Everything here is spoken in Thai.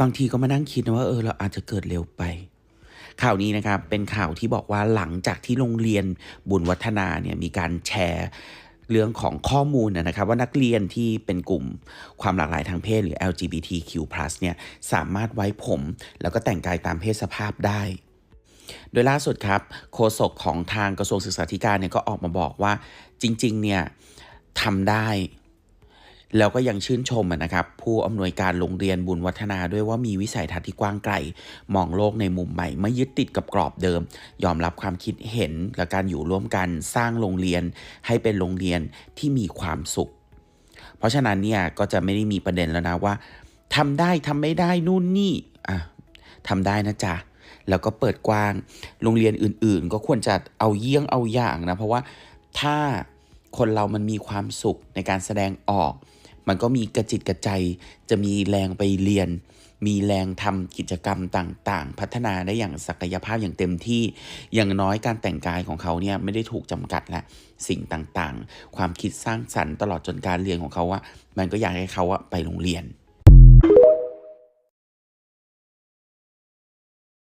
บางทีก็มานั่งคิดนะว่าเออเราอาจจะเกิดเร็วไป ข่าวนี้นะครับเป็นข่าวที่บอกว่าหลังจากที่โรงเรียนบุญวัฒนาเนี่ยมีการแชร์เรื่องของข้อมูลนะครับว่านักเรียนที่เป็นกลุ่มความหลากหลายทางเพศหรือ LGBTQ+ เนี่ยสามารถไว้ผม แล้วก็แต่งกายตามเพศสภาพได้ โดยล่าสุดครับโฆษกของทางกระทรวงศึกษาธิการเนี่ยก็ออกมาบอกว่าจริงๆเนี่ยทำได้ แล้วก็ยังชื่นชมนะครับผู้อำนวยการโรงเรียนบุญวัฒนาด้วยว่ามีวิสัยทัศน์ที่กว้างไกล มองโลกในมุมใหม่ ไม่ยึดติดกับกรอบเดิม ยอมรับความคิดเห็นและการอยู่ร่วมกันสร้างโรงเรียน ให้เป็นโรงเรียนที่มีความสุข เพราะฉะนั้นเนี่ยก็จะไม่ได้มีประเด็นแล้วนะว่าทำได้ทำไม่ได้นู่นนี่อะทำได้นะจ๊ะแล้วก็เปิดกว้าง โรงเรียนอื่นๆ ก็ควรจะเอาเยี่ยงเอาอย่างนะ เพราะว่าถ้าคนเรามันมีความสุขในการแสดงออก มันก็มีกระจิตกระใจ จะมีแรงไปเรียน มีแรงทำกิจกรรมต่างๆ พัฒนาได้อย่างศักยภาพอย่างเต็มที่ อย่างน้อยการแต่งกายของเขาเนี่ยไม่ได้ถูกจำกัดและสิ่งต่างๆ ความคิดสร้างสรรค์ตลอดจนการเรียนของเขาว่ามันก็อยากให้เขาอะไปโรงเรียน